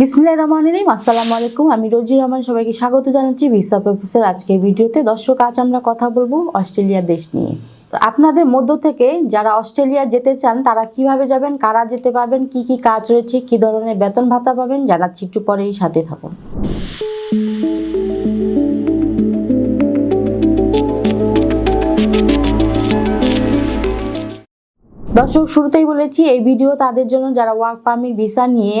বিসমিল্লাহ রহমান রহিম, আসসালামু আলাইকুম। আমি রোজি রহমান, সবাইকে স্বাগত জানাচ্ছি ভিসা প্রফেসর আজকের ভিডিওতে। দর্শক, আজ আমরা কথা বলব অস্ট্রেলিয়া দেশ নিয়ে। আপনাদের মধ্য থেকে যারা অস্ট্রেলিয়া যেতে চান, তারা কীভাবে যাবেন, কারা যেতে পারবেন, কি কি কাজ রয়েছে, কি ধরনের বেতন ভাতা পাবেন, জানাচ্ছি একটু পরেই সাথে থাকুন। দর্শক, শুরুতেই বলেছি, এই ভিডিও তাদের জন্য যারা ওয়ার্ক পারমিট ভিসা নিয়ে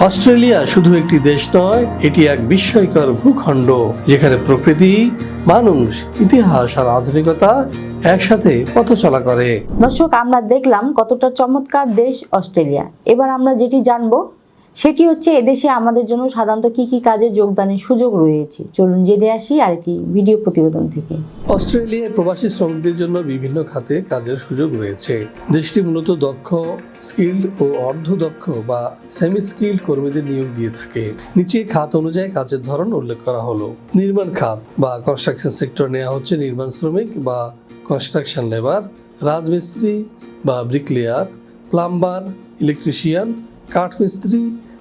অস্ট্রেলিয়া শুধু একটি দেশ নয়, এটি এক বিস্ময়কর ভূখণ্ড, যেখানে প্রকৃতি, মানুষ, ইতিহাস আর আধুনিকতা একসাথে পথ চলা করে। দর্শক, আমরা দেখলাম কতটা চমৎকার দেশ অস্ট্রেলিয়া। এবার আমরা যেটি জানব সেটি হচ্ছে এদেশে আমাদের জন্য সাধারণত কি কি কাজে যোগদানের সুযোগ রয়েছে? চলুন জেনে আসি আরেকটি ভিডিও প্রতিবেদন থেকে। অস্ট্রেলিয়ায় প্রবাসী শ্রমিকদের জন্য বিভিন্ন খাতে কাজের সুযোগ রয়েছে। দেশটি মূলত দক্ষ, স্কিল্ড ও অর্ধ দক্ষ বা সেমি স্কিল্ড কর্মীদের নিয়োগ দিয়ে থাকে। নিচে খাত অনুযায়ী কাজের ধরন উল্লেখ করা হলো। নির্মাণ খাত বা কনস্ট্রাকশন সেক্টর নেওয়া হচ্ছে নির্মাণ শ্রমিক বা কনস্ট্রাকশন লেবার রাজমিস্ত্রি বা ব্রিকলেয়ার প্লাম্বার ইলেকট্রিশিয়ান কাঠমিস্ত্রি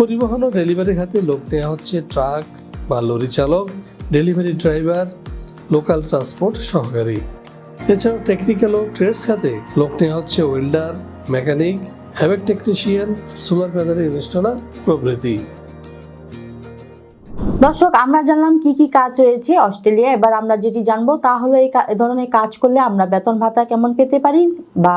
পরিবহন ও ডেলিভারি খাতে লোক নেওয়া হচ্ছে ট্রাক বা লরি চালক, ডেলিভারি ড্রাইভার, লোকাল ট্রান্সপোর্ট সহকারী। এছাড়াও টেকনিক্যাল ও ট্রেডস খাতে লোক নেওয়া হচ্ছে welder, mechanic, HVAC technician, solar panel installer প্রভৃতি। দর্শক, আমরা জানলাম কি কি কাজ রয়েছে অস্ট্রেলিয়া এবার আমরা যেটি জানব তা হলো এই ধরনের কাজ করলে আমরা বেতন ভাতা কেমন পেতে পারি বা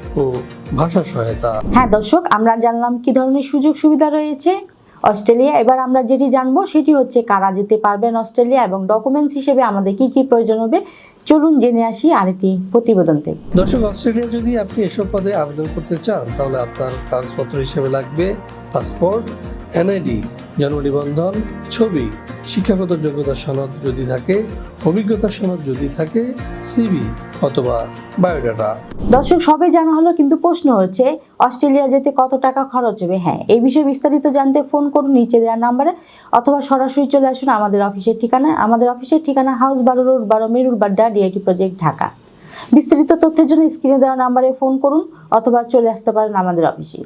ও ভাষা সহায়তা। হ্যাঁ দর্শক আমরা জানলাম কি ধরনের সুযোগ সুবিধা রয়েছে অস্ট্রেলিয়া। এবার আমরা যেটি জানব সেটি হচ্ছে কারা যেতে পারবেন অস্ট্রেলিয়া এবং ডকুমেন্টস হিসেবে আমাদের কি কি প্রয়োজন হবে। চলুন জেনে আসি আরেকটি প্রতিবেদন থেকে। দর্শক অস্ট্রেলিয়া যদি আপনি এসব পদে আবেদন করতে চান তাহলে আপনার কাগজপত্র হিসেবে লাগবে পাসপোর্ট এনআইডি জন্ম নিবন্ধন ছবি, শিক্ষাগত যোগ্যতা সনদ যদি থাকে অভিজ্ঞতা সনদ যদি থাকে সিবি অথবা বায়োডাটা। দর্শক, সবে জানা হলো, কিন্তু প্রশ্ন হচ্ছে, অস্ট্রেলিয়া যেতে কত টাকা খরচ হবে? হ্যাঁ এই বিষয়ে বিস্তারিত জানতে ফোন করুন, নিচে দেওয়া নাম্বারে, অথবা সরাসরি চলে আসুন আমাদের অফিসের ঠিকানা আমাদের অফিসের ঠিকানা হাউস বারো রোড, বারো মেরুর বাড্ডা ডিআইটি প্রজেক্ট ঢাকা। বিস্তারিত তথ্যের জন্য স্ক্রিনে দেওয়া নাম্বারে ফোন করুন, অথবা চলে আসতে পারেন আমাদের অফিসে।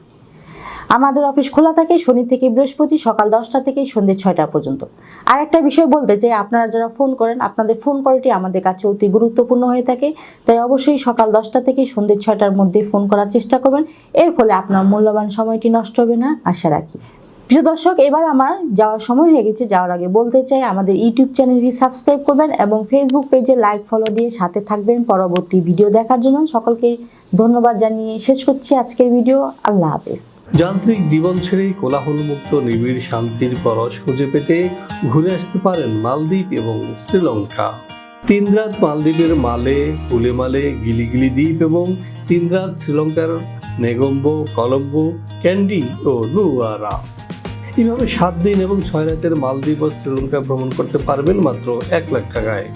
আমাদের অফিস খোলা থাকে, শনি থেকে বৃহস্পতি সকাল দশটা থেকে সন্ধ্যে ছয়টা পর্যন্ত। আর একটা বিষয় বলতে চাই, আপনারা যারা ফোন করেন, আপনাদের ফোন কলটি আমাদের কাছে অতি গুরুত্বপূর্ণ হয়ে থাকে। তাই অবশ্যই সকাল দশটা থেকে সন্ধ্যে ছয়টার মধ্যে ফোন করার চেষ্টা করবেন। এর ফলে আপনার মূল্যবান সময়টি নষ্ট হবে না, আশা রাখি। প্রিয় দর্শক, এবার আমার যাওয়ার সময় হয়ে গেছে। যাওয়ার আগে বলতে চাই, আমাদের ইউটিউব চ্যানেলটি সাবস্ক্রাইব করবেন এবং ফেসবুক পেজে লাইক ফলো দিয়ে সাথে থাকবেন। পরবর্তী ভিডিও দেখার জন্য সকলকে ধন্যবাদ জানিয়ে শেষ করছি আজকের ভিডিও। আল্লাহ হাফেজ। যান্ত্রিক জীবন ছেড়ে কোলাহলমুক্ত, নিবিড় শান্তির পরশ খুঁজে পেতে ঘুরে আসতে পারেন মালদ্বীপ এবং শ্রীলঙ্কা। তিন রাত মালদ্বীপের মালে উলেমালে গিলিগিলি দ্বীপ এবং তিন রাত শ্রীলঙ্কার নেগম্বো, কলম্বো, ক্যান্ডি ও নুয়ারা এইভাবে সাত দিন এবং ছয় রাতের মালদ্বীপ ও শ্রীলঙ্কা ভ্রমণ করতে পারবেন মাত্র এক লাখ টাকায়।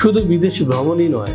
শুধু বিদেশি ভ্রমণই নয়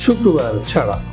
শুক্রবার ছাড়া।